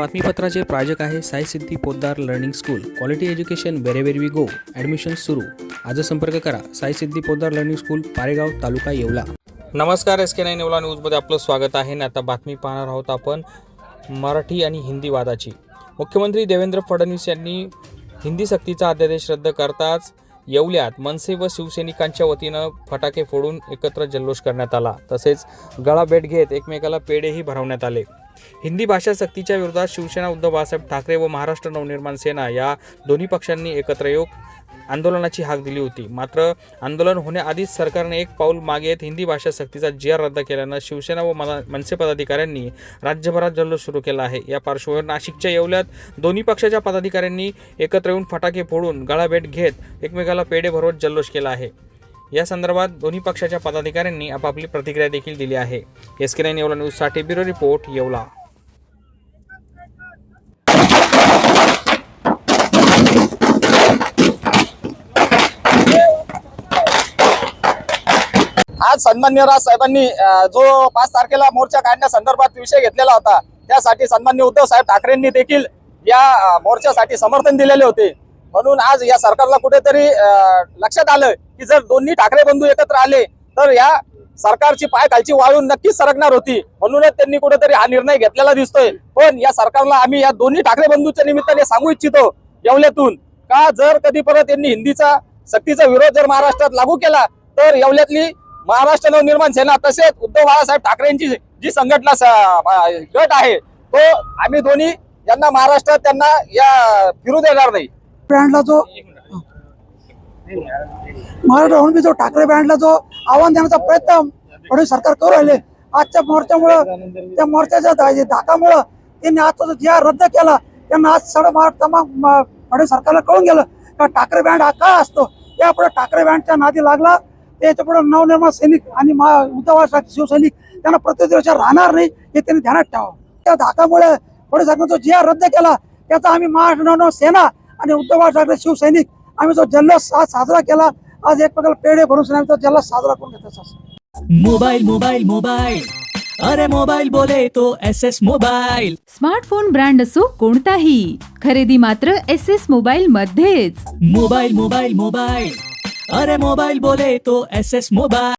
बातमीपत्राचे प्रायोजक आहे Sai Siddhi Poddar learning school. Quality education wherever we go admission सुरू. आज संपर्क करा. Sai Siddhi Poddar learning school Paregaon taluka Yeola. नमस्कार एस के नाईन येवला न्यूजमध्ये आपलं स्वागत आहे. आणि आता बातमी पाहणार आहोत आपण मराठी आणि हिंदी वादाची. मुख्यमंत्री देवेंद्र फडणवीस यांनी हिंदी सक्तीचा अध्यादेश रद्द करताच येवल्यात मनसे व शिवसैनिकांच्या वतीनं फटाके फोडून एकत्र जल्लोष करण्यात आला. तसेच गळाभेट घेत एकमेकाला पेढेही भरवण्यात आले. हिंदी भाषा सक्तीच्या विरोधात शिवसेना उद्धव बाळासाहेब ठाकरे व महाराष्ट्र नवनिर्माण सेना या दोन्ही पक्षांनी एकत्र येऊन आंदोलनाची हाक दिली होती. मात्र आंदोलन होण्याआधीच सरकारने एक पाऊल मागे येत हिंदी भाषा सक्तीचा जी आर रद्द केल्यानं शिवसेना व मना मनसे पदाधिकाऱ्यांनी राज्यभरात जल्लोष सुरू केला आहे. या पार्श्वभूमीवर नाशिकच्या येवल्यात दोन्ही पक्षाच्या पदाधिकाऱ्यांनी एकत्र येऊन फटाके फोडून गळाभेट घेत एकमेकाला पेढे भरवत जल्लोष केला आहे. या संदर्भात दोन्ही पक्षाच्या पदाधिकाऱ्यांनी आपापली प्रतिक्रिया देखील दिली आहे. एस के नाईन येवला न्यूजसाठी ब्युरो रिपोर्ट येवला. आज सन्मान्य राज साहेबांनी जो पाच तारखेला मोर्चा काढण्यासंदर्भात विषय घेतलेला होता त्यासाठी सन्मान्य उद्धव साहेब ठाकरेंनी देखील या मोर्चासाठी समर्थन दिलेले होते. म्हणून आज या सरकारला कुठेतरी लक्षात आलं की जर दोन्ही ठाकरे बंधू एकत्र आले तर या सरकारची पाय खालची वाळून नक्कीच सरकणार होती. म्हणूनच त्यांनी कुठेतरी हा निर्णय घेतलेला दिसतोय. पण या सरकारला आम्ही या दोन्ही ठाकरे बंधूच्या निमित्ताने सांगू इच्छितो येवल्यातून का जर कधी परत यांनी हिंदीचा सक्तीचा विरोध जर महाराष्ट्रात लागू केला तर येवल्यातली महाराष्ट्र नवनिर्माण सेना तसेच उद्धव बाळासाहेब ठाकरेंची जी संघटना गट आहे तो आम्ही दोन्ही यांना महाराष्ट्रात त्यांना या फिरू देणार नाही. ब्रँडला जो मराठा म्हणून मी जो ठाकरे ब्रँडला जो आव्हान देण्याचा प्रयत्न फडणवीस सरकार करू राहिले. आजच्या मोर्चामुळं त्या मोर्चाच्या धाकामुळं त्यांनी आजचा जो जी आर रद्द केला त्यांना आज सर्व महाराष्ट्र तमाम फडणवीस सरकारला कळून गेलं का ठाकरे बँड हा काय असतो. त्यापुढे ठाकरे ब्रँडच्या नादी लागला त्याच्या पुढे नवनिर्माण सैनिक आणि महा- उद्धव बाळासाहेब शिवसैनिक त्यांना प्रतिदिवसा राहणार नाही हे त्यांनी ध्यानात ठेवावं. त्या धाकामुळे फडणवीस सरकारनं जो जी आर रद्द केला त्याचा आम्ही महाराष्ट्र नवनिर्माण सेना आणि उद्धव बाळासाहेब ठाकरे शिवसैनिक. आम्ही जो जल्लोष आज साजरा केला आज एकमेकाला पेढे भरून आम्ही तो जल्लोष साजरा करून घेतो मोबाइल मोबाइल मोबाइल अरे मोबाइल बोले तो S S mobile smartphone brand असो कोणताही खरेदी मात्र एस एस मोबाईल मध्येच. मोबाइल मोबाइल मोबाइल अरे मोबाइल बोले तो एस एस मोबाइल